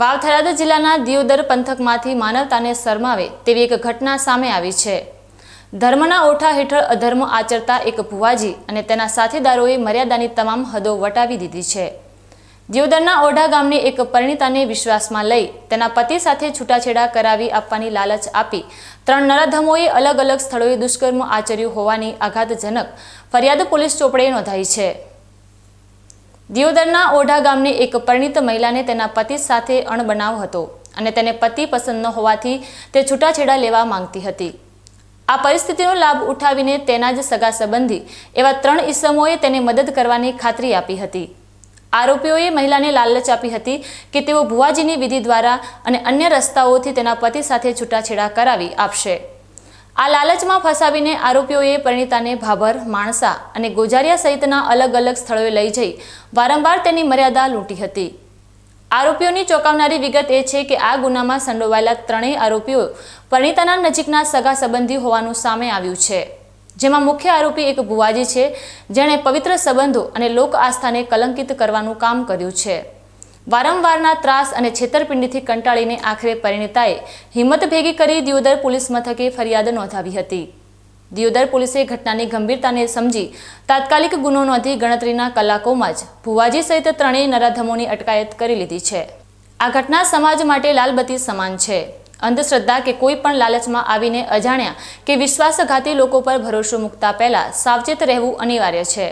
વાવથરાદ જિલ્લાના દિયોદર પંથકમાંથી માનવતાને શરમાવે તેવી એક ઘટના સામે આવી છે. ધર્મના ઓઠા હેઠળ અધર્મ આચરતા એક ભુવાજી અને તેના સાથીદારોએ મર્યાદાની તમામ હદો વટાવી દીધી છે. દિયોદરના ઓઢા ગામની એક પરિણીતાને વિશ્વાસમાં લઈ તેના પતિ સાથે છૂટાછેડા કરાવી આપવાની લાલચ આપી ત્રણ નરાધમોએ અલગ અલગ સ્થળોએ દુષ્કર્મ આચર્યું હોવાની આઘાતજનક ફરિયાદ પોલીસ ચોપડે નોંધાઈ છે. દિયોદરના ઓઢા ગામની એક પરિણીત મહિલાને તેના પતિ સાથે અણબનાવ હતો અને તેને પતિ પસંદ ન હોવાથી તે છૂટાછેડા લેવા માંગતી હતી. આ પરિસ્થિતિનો લાભ ઉઠાવીને તેના જ સગા સંબંધી એવા ત્રણ ઈસમોએ તેને મદદ કરવાની ખાતરી આપી હતી. આરોપીઓએ મહિલાને લાલચ આપી હતી કે તેઓ ભુવાજીની વિધિ દ્વારા અને અન્ય રસ્તાઓથી તેના પતિ સાથે છૂટાછેડા કરાવી આપશે. આ લાલચમાં ફસાવીને આરોપીઓએ પરિણીતાને ભાભર, માણસા અને ગોજારિયા સહિતના અલગ અલગ સ્થળોએ લઈ જઈ વારંવાર તેની મર્યાદા લૂંટી હતી. આરોપીઓની ચોંકાવનારી વિગત એ છે કે આ ગુનામાં સંડોવાયેલા ત્રણેય આરોપીઓ પરિણીતાના નજીકના સગા સંબંધી હોવાનું સામે આવ્યું છે. જેમાં મુખ્ય આરોપી એક ભુવાજી છે, જેણે પવિત્ર સંબંધો અને લોક આસ્થાને કલંકિત કરવાનું કામ કર્યું છે. વારંવારના ત્રાસ અને છેતરપિંડીથી કંટાળીને આખરે પરિણીતાએ હિંમત ભેગી કરી દિયોદર પોલીસ મથકે ફરિયાદ નોંધાવી હતી. દિયોદર પોલીસે ઘટનાની ગંભીરતાને સમજી તાત્કાલિક ગુનો નોંધી ગણતરીના કલાકોમાં જ ભુવાજી સહિત ત્રણેય નરાધમોની અટકાયત કરી લીધી છે. આ ઘટના સમાજ માટે લાલબત્તી સમાન છે. અંધશ્રદ્ધા કે કોઈ પણ લાલચમાં આવીને અજાણ્યા કે વિશ્વાસઘાતી લોકો પર ભરોસો મૂકતા પહેલા સાવચેત રહેવું અનિવાર્ય છે.